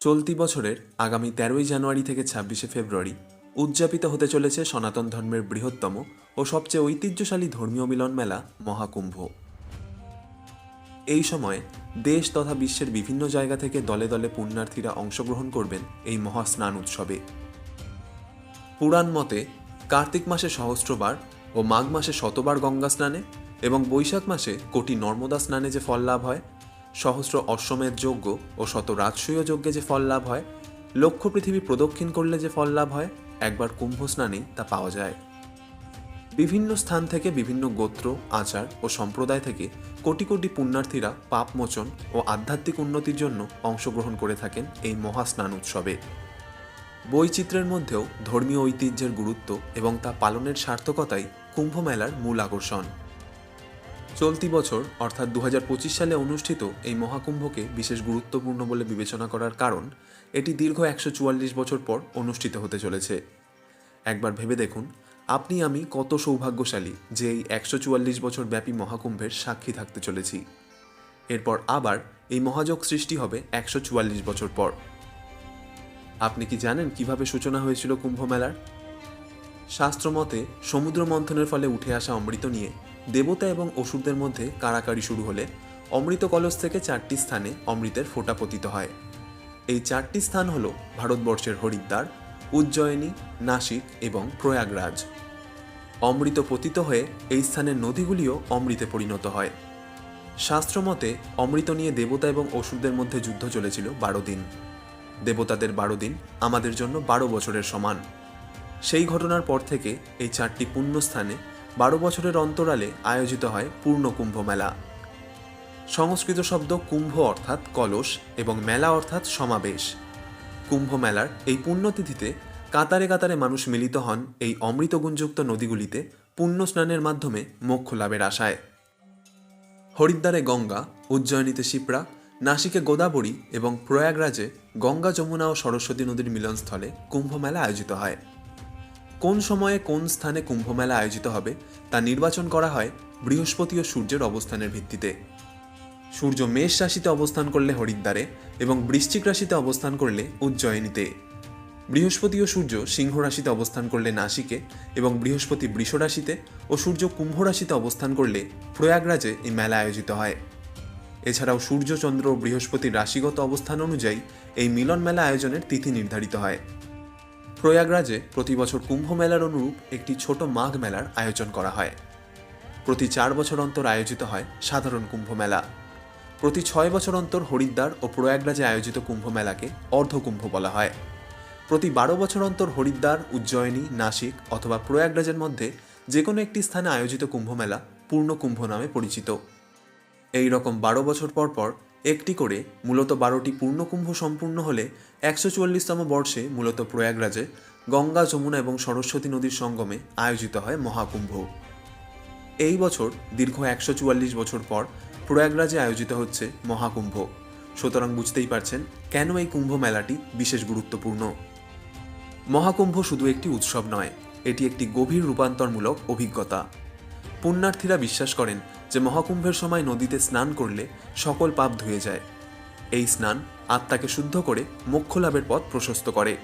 চলতি বছরের আগামী তেরোই জানুয়ারি থেকে ছাব্বিশে ফেব্রুয়ারি উদযাপিত হতে চলেছে সনাতন ধর্মের বৃহত্তম ও সবচেয়ে ঐতিহ্যশালী ধর্মীয় মিলন মেলা মহাকুম্ভ। এই সময় দেশ তথা বিশ্বের বিভিন্ন জায়গা থেকে দলে দলে পুণ্যার্থীরা অংশগ্রহণ করবেন এই মহাস্নান উৎসবে। পুরাণ মতে, কার্তিক মাসে সহস্রবার ও মাঘ মাসে শতবার গঙ্গা স্নানে এবং বৈশাখ মাসে কোটি নর্মদা স্নানে যে ফল লাভ হয় সহস্র অশ্বমেধ যজ্ঞ ও শত রাজসূয় যজ্ঞে যে ফল লাভ হয়, লক্ষ পৃথিবী প্রদক্ষিণ করলে যে ফল লাভ হয়, একবার কুম্ভ স্নানেই তা পাওয়া যায়। বিভিন্ন স্থান থেকে বিভিন্ন গোত্র, আচার ও সম্প্রদায় থেকে কোটি কোটি পুণ্যার্থীরা পাপমোচন ও আধ্যাত্মিক উন্নতির জন্য অংশগ্রহণ করে থাকেন এই মহাস্নান উৎসবে। বৈচিত্র্যের মধ্যেও ধর্মীয় ঐতিহ্যের গুরুত্ব এবং তা পালনের সার্থকতাই কুম্ভ মেলার মূল আকর্ষণ। চলতি বছর, অর্থাৎ দু হাজার পঁচিশ সালে অনুষ্ঠিত এই মহাকুম্ভকে বিশেষ গুরুত্বপূর্ণ বলে বিবেচনা করার কারণ, এটি দীর্ঘ একশো চুয়াল্লিশ বছর পর অনুষ্ঠিত হতে চলেছে। একবার ভেবে দেখুন, আপনি আমি কত সৌভাগ্যশালী যে এই একশো চুয়াল্লিশ বছর ব্যাপী মহাকুম্ভের সাক্ষী থাকতে চলেছি। এরপর আবার এই মহাযোগ সৃষ্টি হবে একশো চুয়াল্লিশ বছর পর। আপনি কি জানেন কীভাবে সূচনা হয়েছিল কুম্ভ মেলার? শাস্ত্রমতে সমুদ্র মন্থনের ফলে উঠে আসা অমৃত নিয়ে দেবতা এবং অসুরদের মধ্যে কাড়াকাড়ি শুরু হলে অমৃত কলস থেকে চারটি স্থানে অমৃতের ফোঁটা পতিত হয়। এই চারটি স্থান হল ভারতবর্ষের হরিদ্বার, উজ্জয়িনী, নাসিক এবং প্রয়াগরাজ। অমৃত পতিত হয়ে এই স্থানের নদীগুলিও অমৃতে পরিণত হয়। শাস্ত্রমতে অমৃত নিয়ে দেবতা এবং অসুরদের মধ্যে যুদ্ধ চলেছিল বারো দিন। দেবতাদের বারো দিন আমাদের জন্য বারো বছরের সমান। সেই ঘটনার পর থেকে এই চারটি পুণ্যস্থানে বারো বছরের অন্তরালে আয়োজিত হয় পূর্ণ কুম্ভ মেলা। সংস্কৃত শব্দ কুম্ভ অর্থাৎ কলস এবং মেলা অর্থাৎ সমাবেশ। কুম্ভ মেলার এই পুণ্যতিথিতে কাতারে কাতারে মানুষ মিলিত হন এই অমৃতগুণযুক্ত নদীগুলিতে পুণ্য স্নানের মাধ্যমে মোক্ষ লাভের আশায়। হরিদ্বারে গঙ্গা, উজ্জয়িনীতে শিপ্রা, নাসিকে গোদাবরী এবং প্রয়াগরাজে গঙ্গা যমুনা ও সরস্বতী নদীর মিলনস্থলে কুম্ভ মেলা আয়োজিত হয়। কোন সময়ে কোন স্থানে কুম্ভ মেলা আয়োজিত হবে তা নির্বাচন করা হয় বৃহস্পতি ও সূর্যের অবস্থানের ভিত্তিতে। সূর্য মেষ রাশিতে অবস্থান করলে হরিদ্বারে এবং বৃশ্চিক রাশিতে অবস্থান করলে উজ্জয়িনীতে। বৃহস্পতি ও সূর্য সিংহ রাশিতে অবস্থান করলে নাসিকে এবং বৃহস্পতি বৃষ রাশিতে ও সূর্য কুম্ভ রাশিতে অবস্থান করলে প্রয়াগরাজে এই মেলা আয়োজিত হয়। এছাড়াও সূর্য চন্দ্র ও বৃহস্পতির রাশিগত অবস্থান অনুযায়ী এই মিলন মেলা আয়োজনের তিথি নির্ধারিত হয়। প্রয়াগরাজে প্রতি বছর কুম্ভ মেলার অনুরূপ একটি ছোট মাঘ মেলার আয়োজন করা হয়। প্রতি চার বছর অন্তর আয়োজিত হয় সাধারণ কুম্ভ মেলা প্রতি ছয় বছর অন্তর হরিদ্বার ও প্রয়াগরাজে আয়োজিত কুম্ভ মেলাকে অর্ধকুম্ভ বলা হয়। প্রতি বারো বছর অন্তর হরিদ্বার, উজ্জয়িনী, নাসিক অথবা প্রয়াগরাজের মধ্যে যে কোনো একটি স্থানে আয়োজিত কুম্ভ মেলা পূর্ণ কুম্ভ নামে পরিচিত। এই রকম বারো বছর পর পর একটি করে মূলত বারোটি পূর্ণকুম্ভ সম্পূর্ণ হলে একশো চুয়াল্লিশতম বর্ষে মূলত প্রয়াগরাজে গঙ্গা, যমুনা এবং সরস্বতী নদীর সঙ্গমে আয়োজিত হয় মহাকুম্ভ। এই বছর দীর্ঘ একশো চুয়াল্লিশ বছর পর প্রয়াগরাজে আয়োজিত হচ্ছে মহাকুম্ভ। সুতরাং বুঝতেই পারছেন কেন এই কুম্ভ মেলাটি বিশেষ গুরুত্বপূর্ণ। মহাকুম্ভ শুধু একটি উৎসব নয়, এটি একটি গভীর রূপান্তরমূলক অভিজ্ঞতা। পুণ্যার্থীরা বিশ্বাস করেন যে মহাকুম্ভের সময় নদীতে স্নান করলে সকল পাপ ধুয়ে যায়। এই স্নান আত্মাকে শুদ্ধ করে মোক্ষ লাভের পথ প্রশস্ত করে।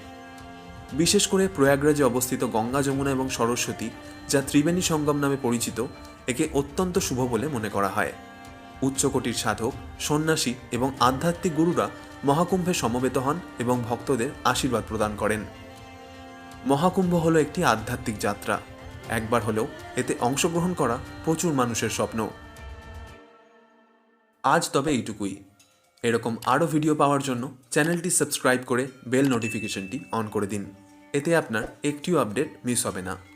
বিশেষ করে প্রয়াগরাজে অবস্থিত গঙ্গা যমুনা এবং সরস্বতী, যা ত্রিবেণী সঙ্গম নামে পরিচিত, একে অত্যন্ত শুভ বলে মনে করা হয়। উচ্চকোটির সাধক, সন্ন্যাসী এবং আধ্যাত্মিক গুরুরা মহাকুম্ভে সমবেত হন এবং ভক্তদের আশীর্বাদ প্রদান করেন। মহাকুম্ভ হলো একটি আধ্যাত্মিক যাত্রা। একবার হলেও এতে অংশগ্রহণ করা প্রচুর মানুষের স্বপ্ন। আজ তবে এইটুকুই। এরকম আরও ভিডিও পাওয়ার জন্য চ্যানেলটি সাবস্ক্রাইব করে বেল নোটিফিকেশনটি অন করে দিন। এতে আপনার একটিও আপডেট মিস হবে না।